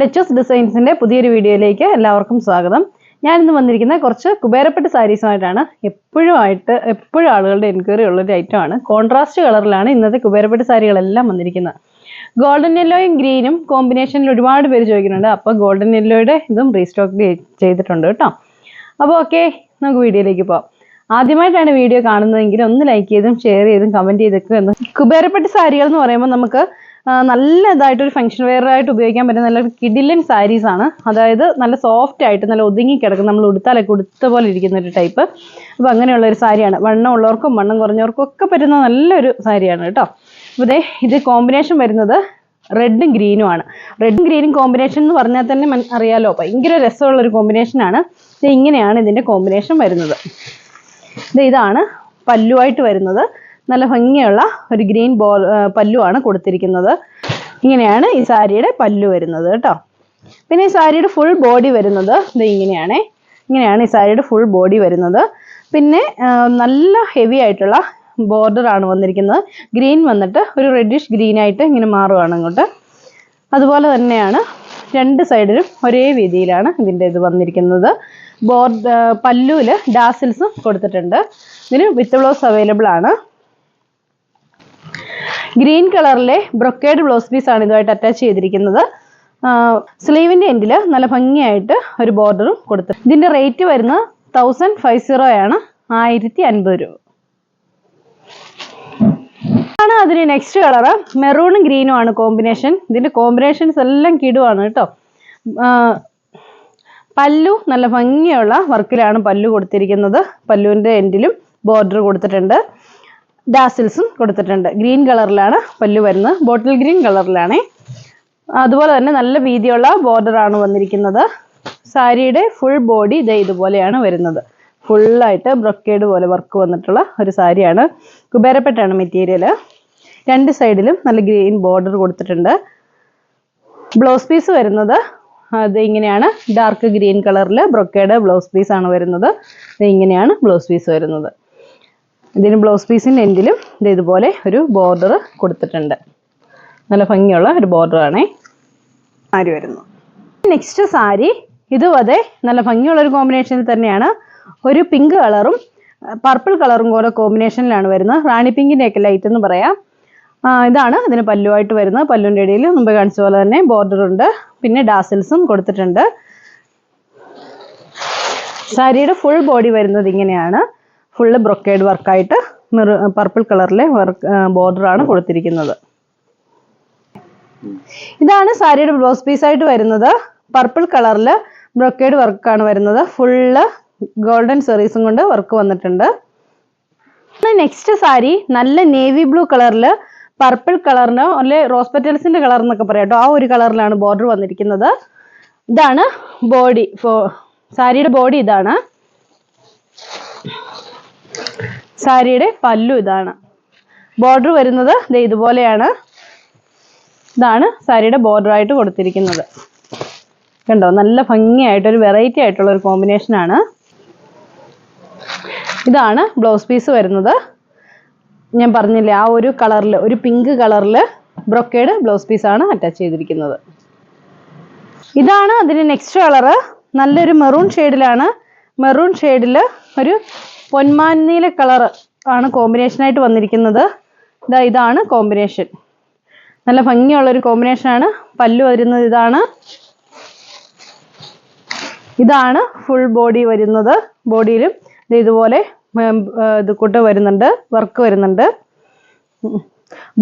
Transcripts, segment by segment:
Leches ഡിസൈൻസിന്റെ പുതിയൊരു വീഡിയോയിലേക്ക് എല്ലാവർക്കും സ്വാഗതം. ഞാൻ ഇന്ന് വന്നിരിക്കുന്ന കുറച്ച് കുബേരപ്പെട്ട് സാരീസുമായിട്ടാണ് എപ്പോഴും ആയിട്ട് എപ്പോഴും ആളുകളുടെ എൻക്വയറി ഉള്ളൊരു ഐറ്റമാണ് കോൺട്രാസ്റ്റ് കളറിലാണ് ഇന്നത്തെ കുബേരപ്പെട്ട് സാരികളെല്ലാം വന്നിരിക്കുന്നത്. ഗോൾഡൻ യെല്ലോയും ഗ്രീനും കോമ്പിനേഷനിൽ ഒരുപാട് പേര് ചോദിക്കുന്നുണ്ട്. അപ്പോൾ ഗോൾഡൻ യെല്ലോയുടെ ഇതും റീസ്റ്റോക്ക് ചെയ്തിട്ടുണ്ട് കേട്ടോ. അപ്പോൾ ഓക്കെ നമുക്ക് വീഡിയോയിലേക്ക് പോവാം. ആദ്യമായിട്ടാണ് വീഡിയോ കാണുന്നതെങ്കിൽ ഒന്ന് ലൈക്ക് ചെയ്തും ഷെയർ ചെയ്തും കമന്റ് ചെയ്തൊക്കെ എന്ന് കുബേരപ്പെട്ട സാരികൾ എന്ന് പറയുമ്പോൾ നമുക്ക് നല്ല ഇതായിട്ടൊരു ഫംഗ്ഷൻ വെയർ ആയിട്ട് ഉപയോഗിക്കാൻ പറ്റുന്ന നല്ല കിഡിലൻ സാരീസ് ആണ്. അതായത് നല്ല സോഫ്റ്റ് ആയിട്ട് നല്ല ഒതുങ്ങി കിടക്കും നമ്മൾ ഉടുത്താലൊക്കെ ഉടുത്ത പോലെ ഇരിക്കുന്ന ഒരു ടൈപ്പ് അപ്പോൾ അങ്ങനെയുള്ള ഒരു സാരിയാണ് വണ്ണം ഉള്ളവർക്കും വണ്ണം കുറഞ്ഞവർക്കും ഒക്കെ പറ്റുന്ന നല്ലൊരു സാരിയാണ് കേട്ടോ. അപ്പോൾ ദേ ഇത് കോമ്പിനേഷൻ വരുന്നത് റെഡും ഗ്രീനും ആണ്. റെഡും ഗ്രീനും കോമ്പിനേഷൻ എന്ന് പറഞ്ഞാൽ തന്നെ അറിയാലോ ഭയങ്കര രസമുള്ള ഒരു കോമ്പിനേഷനാണ് ഇത് ഇങ്ങനെയാണ് ഇതിന്റെ കോമ്പിനേഷൻ വരുന്നത്. ഇത് ഇതാണ് പല്ലുവായിട്ട് വരുന്നത്. നല്ല ഭംഗിയുള്ള ഒരു ഗ്രീൻ ബോൾ പല്ലുവാണ് കൊടുത്തിരിക്കുന്നത്. ഇങ്ങനെയാണ് ഈ സാരിയുടെ പല്ലു വരുന്നത് കേട്ടോ. പിന്നെ ഈ സാരിയുടെ ഫുൾ ബോഡി വരുന്നത് ഇത് ഇങ്ങനെയാണ്. ഇങ്ങനെയാണ് ഈ സാരിയുടെ ഫുൾ ബോഡി വരുന്നത്. പിന്നെ നല്ല ഹെവി ആയിട്ടുള്ള ബോർഡർ ആണ് വന്നിരിക്കുന്നത്. ഗ്രീൻ വന്നിട്ട് ഒരു റെഡിഷ് ഗ്രീൻ ആയിട്ട് ഇങ്ങനെ മാറുകയാണ് അങ്ങോട്ട്. അതുപോലെ തന്നെയാണ് രണ്ട് സൈഡിലും ഒരേ രീതിയിലാണ് ഇതിന്റെ ഇത് വന്നിരിക്കുന്നത്. ബോർഡ് പല്ലുവിൽ ഡാസിൽസും കൊടുത്തിട്ടുണ്ട്. ഇതിന് വിത്ത് ബ്ലൗസ് അവൈലബിൾ ആണ്. ഗ്രീൻ കളറിലെ ബ്രൊക്കേഡ് ബ്ലൗസ് പീസ് ആണ് ഇതുമായിട്ട് അറ്റാച്ച് ചെയ്തിരിക്കുന്നത്. സ്ലീവിന്റെ എൻഡിൽ നല്ല ഭംഗിയായിട്ട് ഒരു ബോർഡറും കൊടുത്തു. ഇതിന്റെ റേറ്റ് വരുന്നത് തൗസൻഡ് ഫൈവ് സീറോ ആണ് ആയിരത്തി അൻപത് രൂപ. ആണ് അതിന് നെക്സ്റ്റ് കളറ് മെറൂണും ഗ്രീനും ആണ് കോമ്പിനേഷൻ ഇതിന്റെ കോമ്പിനേഷൻസ് എല്ലാം കിടുവാണ് കേട്ടോ. പല്ലു നല്ല ഭംഗിയുള്ള വർക്കിലാണ് പല്ലു കൊടുത്തിരിക്കുന്നത്. പല്ലുവിന്റെ എൻഡിലും ബോർഡർ കൊടുത്തിട്ടുണ്ട്. ഡാസിൽസും കൊടുത്തിട്ടുണ്ട്. ഗ്രീൻ കളറിലാണ് പല്ലു വരുന്നത്. ബോട്ടിൽ ഗ്രീൻ കളറിലാണേ. അതുപോലെ തന്നെ നല്ല വീതിയുള്ള ബോർഡർ ആണ് വന്നിരിക്കുന്നത്. സാരിയുടെ ഫുൾ ബോഡി ഇതേ ഇതുപോലെയാണ് വരുന്നത്. ഫുള്ളായിട്ട് ബ്രൊക്കേഡ് പോലെ വർക്ക് വന്നിട്ടുള്ള ഒരു സാരിയാണ്. കുബേരപ്പെട്ടാണ് മെറ്റീരിയൽ രണ്ട് സൈഡിലും നല്ല ഗ്രീൻ ബോർഡർ കൊടുത്തിട്ടുണ്ട്. ബ്ലൗസ് പീസ് വരുന്നത് അത് ഇങ്ങനെയാണ്. ഡാർക്ക് ഗ്രീൻ കളറിൽ ബ്രൊക്കേഡ് ബ്ലൗസ് പീസ് ആണ് വരുന്നത്. ഇങ്ങനെയാണ് ബ്ലൗസ് പീസ് വരുന്നത്. ഇതിന് ബ്ലൗസ് പീസിന്റെ എൻഡിലും ഇത് ഇതുപോലെ ഒരു ബോർഡർ കൊടുത്തിട്ടുണ്ട്. നല്ല ഭംഗിയുള്ള ഒരു ബോർഡർ ആണേ. സാരി വരുന്നു? നെക്സ്റ്റ് സാരി ഇതും അതെ നല്ല ഭംഗിയുള്ള ഒരു കോമ്പിനേഷനിൽ തന്നെയാണ്. ഒരു പിങ്ക് കളറും പർപ്പിൾ കളറും കൂടെ കോമ്പിനേഷനിലാണ് വരുന്നത്. റാണി പിങ്കിന്റെ ഒക്കെ ലൈറ്റ് എന്ന് പറയാം. ഇതാണ് ഇതിന് പല്ലുവായിട്ട് വരുന്നത്. പല്ലുവിന്റെ ഇടയിൽ മുമ്പ് കാണിച്ച പോലെ തന്നെ ബോർഡർ ഉണ്ട്. പിന്നെ ഡാസിൽസും കൊടുത്തിട്ടുണ്ട്. സാരിയുടെ ഫുൾ ബോഡി വരുന്നത് ഇങ്ങനെയാണ്. ഫുള്ള് ബ്രൊക്കേഡ് വർക്കായിട്ട് നിറ പർപ്പിൾ കളറിലെ വർക്ക് ബോർഡറാണ് കൊടുത്തിരിക്കുന്നത്. ഇതാണ് സാരിയുടെ ബ്ലൗസ് പീസ് ആയിട്ട് വരുന്നത്. പർപ്പിൾ കളറിൽ ബ്രൊക്കേഡ് വർക്കാണ് വരുന്നത്. ഫുള്ള് ഗോൾഡൻ സെറീസും കൊണ്ട് വർക്ക് വന്നിട്ടുണ്ട്. നെക്സ്റ്റ് സാരി നല്ല നേവി ബ്ലൂ കളറിൽ പർപ്പിൾ കളറിന് അല്ലെ റോസ് പെറ്റൽസിന്റെ കളർ എന്നൊക്കെ പറയാം ആ ഒരു കളറിലാണ് ബോർഡർ വന്നിരിക്കുന്നത്. ഇതാണ് ബോഡി സാരിയുടെ ബോഡി ഇതാണ്. സാരിയുടെ പല്ലു ഇതാണ്. ബോർഡർ വരുന്നത് ഇതുപോലെയാണ്. ഇതാണ് സാരിയുടെ ബോർഡർ ആയിട്ട് കൊടുത്തിരിക്കുന്നത്. കണ്ടോ? നല്ല ഭംഗിയായിട്ട് ഒരു വെറൈറ്റി ആയിട്ടുള്ള ഒരു കോമ്പിനേഷൻ ആണ്. ഇതാണ് ബ്ലൗസ് പീസ് വരുന്നത്. ഞാൻ പറഞ്ഞില്ലേ ആ ഒരു കളറിൽ ഒരു പിങ്ക് കളറിൽ ബ്രൊക്കേഡ് ബ്ലൗസ് പീസ് ആണ് അറ്റാച്ച് ചെയ്തിരിക്കുന്നത്. ഇതാണ് അതിന് നെക്സ്റ്റ് കളറ് നല്ലൊരു മെറൂൺ ഷെയ്ഡിലാണ് മെറൂൺ ഷെയ്ഡിൽ ഒരു പൊന്മാനീല കളർ ആണ് കോമ്പിനേഷൻ ആയിട്ട് വന്നിരിക്കുന്നത്. ഇതാ ഇതാണ് കോമ്പിനേഷൻ നല്ല ഭംഗിയുള്ള ഒരു കോമ്പിനേഷൻ ആണ്. പല്ലു വരുന്നത് ഇതാണ്. ഇതാണ് ഫുൾ ബോഡി വരുന്നത്. ബോഡിയിലും ഇത് ഇതുപോലെ ഇത് കൂട്ട് വരുന്നുണ്ട്. വർക്ക് വരുന്നുണ്ട്.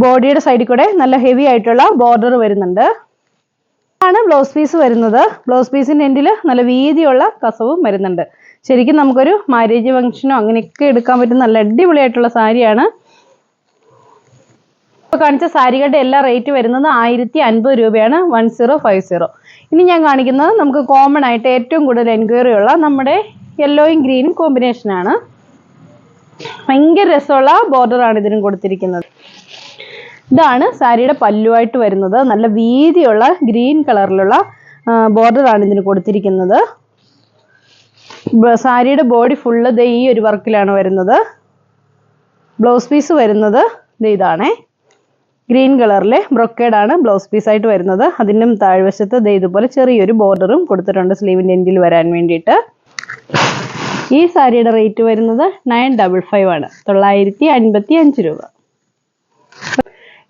ബോഡിയുടെ സൈഡിൽ കൂടെ നല്ല ഹെവി ആയിട്ടുള്ള ബോർഡർ വരുന്നുണ്ട്. ആണ് ബ്ലൗസ് പീസ് വരുന്നത്. ബ്ലൗസ് പീസിന്റെ എൻഡിൽ നല്ല വീതിയുള്ള കസവും വരുന്നുണ്ട്. ശരിക്കും നമുക്കൊരു മാരേജ് ഫംഗ്ഷനോ അങ്ങനെയൊക്കെ എടുക്കാൻ പറ്റുന്ന നല്ല അടിപൊളിയായിട്ടുള്ള സാരിയാണ്. ഇപ്പൊ കാണിച്ച സാരികളുടെ എല്ലാ റേറ്റ് വരുന്നത് ആയിരത്തി അൻപത് രൂപയാണ്. വൺ സീറോ ഫൈവ് സീറോ ഇനി ഞാൻ കാണിക്കുന്നത് നമുക്ക് കോമൺ ആയിട്ട് ഏറ്റവും കൂടുതൽ എൻക്വയറി ഉള്ള നമ്മുടെ യെല്ലോയും ഗ്രീനും കോമ്പിനേഷനാണ് ഭയങ്കര രസമുള്ള ബോർഡറാണ് ഇതിനും കൊടുത്തിരിക്കുന്നത്. ഇതാണ് സാരിയുടെ പല്ലുവായിട്ട് വരുന്നത്. നല്ല വീതിയുള്ള ഗ്രീൻ കളറിലുള്ള ബോർഡറാണ് ഇതിന് കൊടുത്തിരിക്കുന്നത്. സാരിയുടെ ബോഡി ഫുള്ള് ദേ ഈ ഒരു വർക്കിലാണ് വരുന്നത്. ബ്ലൗസ് പീസ് വരുന്നത് ദേ ഇതാണേ. ഗ്രീൻ കളറിലെ ബ്രൊക്കേഡ് ആണ് ബ്ലൗസ് പീസ് ആയിട്ട് വരുന്നത്. അതിനും താഴ്വശത്ത് ദേ ഇതുപോലെ ചെറിയൊരു ബോർഡറും കൊടുത്തിട്ടുണ്ട് സ്ലീവിന്റെ എൻഡിൽ വരാൻ വേണ്ടിയിട്ട്. ഈ സാരിയുടെ റേറ്റ് വരുന്നത് നയൻ ഡബിൾ ഫൈവ് ആണ്. തൊള്ളായിരത്തി അൻപത്തി അഞ്ച് രൂപ.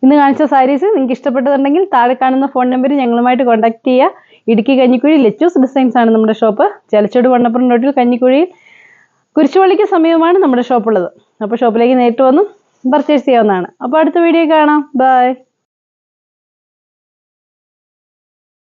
ഇന്ന് കാണിച്ച സാരീസ് നിങ്ങൾക്ക് ഇഷ്ടപ്പെട്ടതുണ്ടെങ്കിൽ താഴെ കാണുന്ന ഫോൺ നമ്പർ ഞങ്ങളുമായിട്ട് കോൺടാക്ട് ചെയ്യുക. ഇടുക്കി കഞ്ഞിക്കുഴി ലെച്ചൂസ് ഡിസൈൻസ് ആണ് നമ്മുടെ ഷോപ്പ് ചലച്ചോട് വണ്ണപ്പുറം റോഡിൽ കഞ്ഞിക്കുഴിയിൽ കുരിശുപള്ളിക്ക് സമീപമാണ് നമ്മുടെ ഷോപ്പുള്ളത് അപ്പോൾ ഷോപ്പിലേക്ക് നേരിട്ട് വന്ന് പർച്ചേസ് ചെയ്യാവുന്നതാണ്. അപ്പോൾ അടുത്ത വീഡിയോ കാണാം. ബൈ